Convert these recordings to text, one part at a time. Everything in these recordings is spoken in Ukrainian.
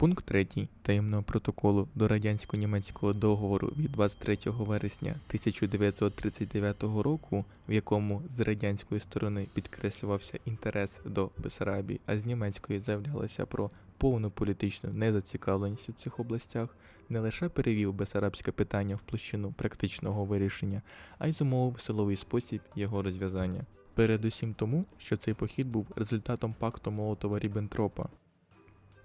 Пункт 3 таємного протоколу до радянсько-німецького договору від 23 вересня 1939 року, в якому з радянської сторони підкреслювався інтерес до Бесарабії, а з німецької заявлялося про повну політичну незацікавленість у цих областях, не лише перевів бесарабське питання в площину практичного вирішення, а й зумовив силовий спосіб його розв'язання. Передусім тому, що цей похід був результатом пакту Молотова-Ріббентропа,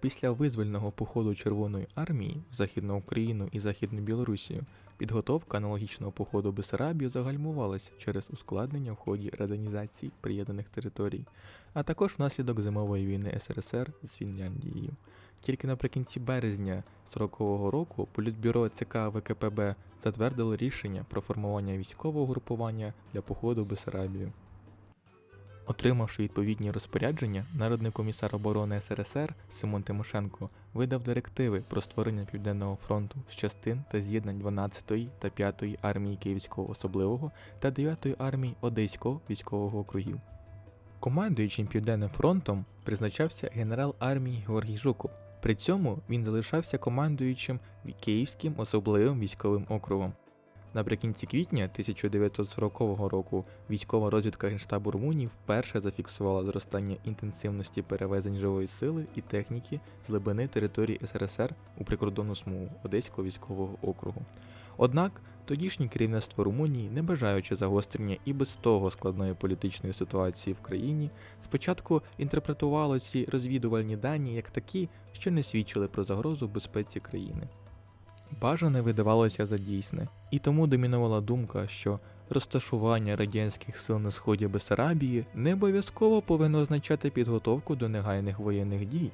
Після визвольного походу Червоної армії в Західну Україну і Західну Білорусію підготовка аналогічного походу Бесарабію загальмувалась через ускладнення в ході радянізації приєднаних територій, а також внаслідок зимової війни СРСР з Фінляндією. Тільки наприкінці березня 40-го року Політбюро ЦК ВКПБ затвердило рішення про формування військового групування для походу в Бесарабію. Отримавши відповідні розпорядження, Народний комісар оборони СРСР Симон Тимошенко видав директиви про створення Південного фронту з частин та з'єднань 12-ї та 5-ї армії Київського особливого та 9-ї армії Одеського військового округів. Командуючим Південним фронтом призначався генерал армії Георгій Жуков. При цьому він залишався командуючим Київським особливим військовим округом. Наприкінці квітня 1940 року військова розвідка Генштабу Румунії вперше зафіксувала зростання інтенсивності перевезень живої сили і техніки з глибини території СРСР у прикордонну смугу Одеського військового округу. Однак тодішнє керівництво Румунії, не бажаючи загострення і без того складної політичної ситуації в країні, спочатку інтерпретувало ці розвідувальні дані як такі, що не свідчили про загрозу безпеці країни. Бажане видавалося за дійсне, і тому домінувала думка, що розташування радянських сил на сході Бесарабії не обов'язково повинно означати підготовку до негайних воєнних дій.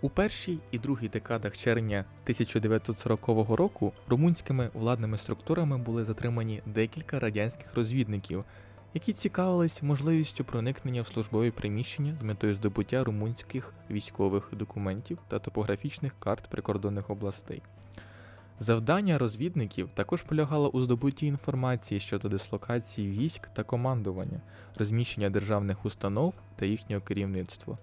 У першій і другій декадах червня 1940 року румунськими владними структурами були затримані декілька радянських розвідників, які цікавились можливістю проникнення в службові приміщення з метою здобуття румунських військових документів та топографічних карт прикордонних областей. Завдання розвідників також полягало у здобутті інформації щодо дислокації військ та командування, розміщення державних установ та їхнього керівництва.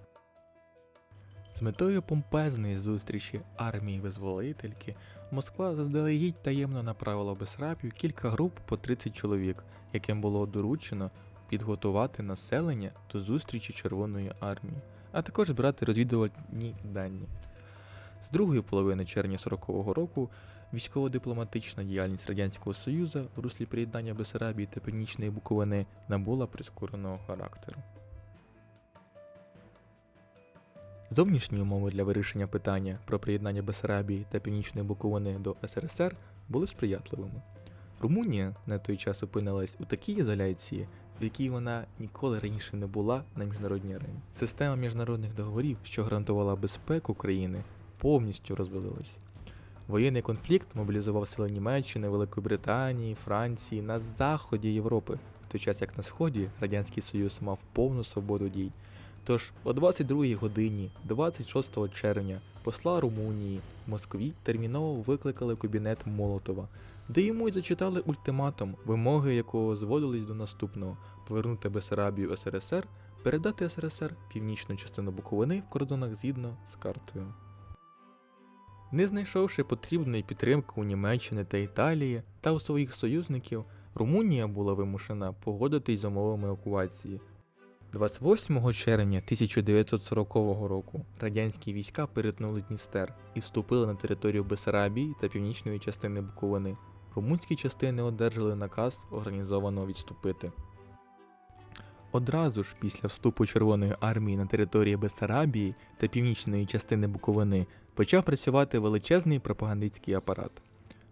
З метою помпезної зустрічі армії визволительки Москва заздалегідь таємно направила в Бесарабію кілька груп по 30 чоловік, яким було доручено підготувати населення до зустрічі Червоної армії, а також збирати розвідувальні дані. З другої половини червня 40-го року військово-дипломатична діяльність Радянського Союзу в руслі приєднання Бесарабії та Північної Буковини набула прискореного характеру. Зовнішні умови для вирішення питання про приєднання Бесарабії та Північної Буковини до СРСР були сприятливими. Румунія на той час опинилась у такій ізоляції, в якій вона ніколи раніше не була на міжнародній арені. Система міжнародних договорів, що гарантувала безпеку країни, повністю розвалилась. Воєнний конфлікт мобілізував сили Німеччини, Великої Британії, Франції на заході Європи, в той час як на сході Радянський Союз мав повну свободу дій. Тож о 22 годині 26 червня посла Румунії в Москві терміново викликали в кабінет Молотова, де йому й зачитали ультиматум, вимоги якого зводились до наступного повернути Бесарабію СРСР, передати СРСР північну частину Буковини в кордонах згідно з картою. Не знайшовши потрібної підтримки у Німеччини та Італії та у своїх союзників, Румунія була вимушена погодитись з умовами окупації. 28 червня 1940 року радянські війська перетнули Дністер і вступили на територію Бесарабії та північної частини Буковини. Румунські частини одержали наказ організовано відступити. Одразу ж після вступу Червоної армії на території Бессарабії та північної частини Буковини почав працювати величезний пропагандистський апарат.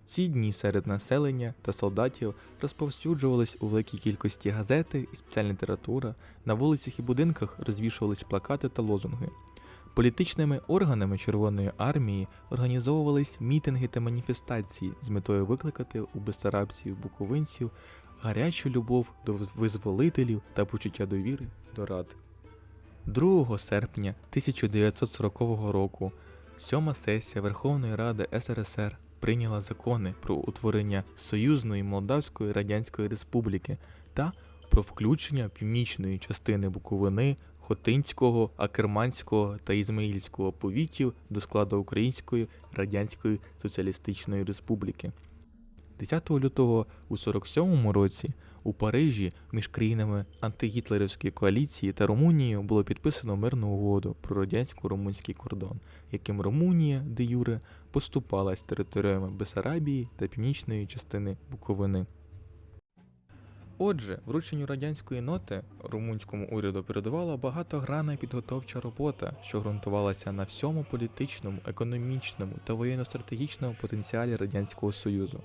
Ці дні серед населення та солдатів розповсюджувались у великій кількості газети і спеціальна література, на вулицях і будинках розвішувались плакати та лозунги. Політичними органами Червоної армії організовувались мітинги та маніфестації з метою викликати у бессарабців буковинців гарячу любов до визволителів та почуття довіри до рад. 2 серпня 1940 року сьома сесія Верховної Ради СРСР прийняла закони про утворення Союзної Молдавської Радянської Республіки та про включення північної частини Буковини, Хотинського, Акерманського та Ізмаїльського повітів до складу Української Радянської Соціалістичної Республіки. 10 лютого у 47 році у Парижі між країнами антигітлерівської коаліції та Румунією було підписано мирну угоду про радянсько-румунський кордон, яким Румунія де юре поступалась територіями Бесарабії та північної частини Буковини. Отже, врученню радянської ноти румунському уряду передувала багатогранна підготовча робота, що ґрунтувалася на всьому політичному, економічному та воєнно-стратегічному потенціалі Радянського Союзу.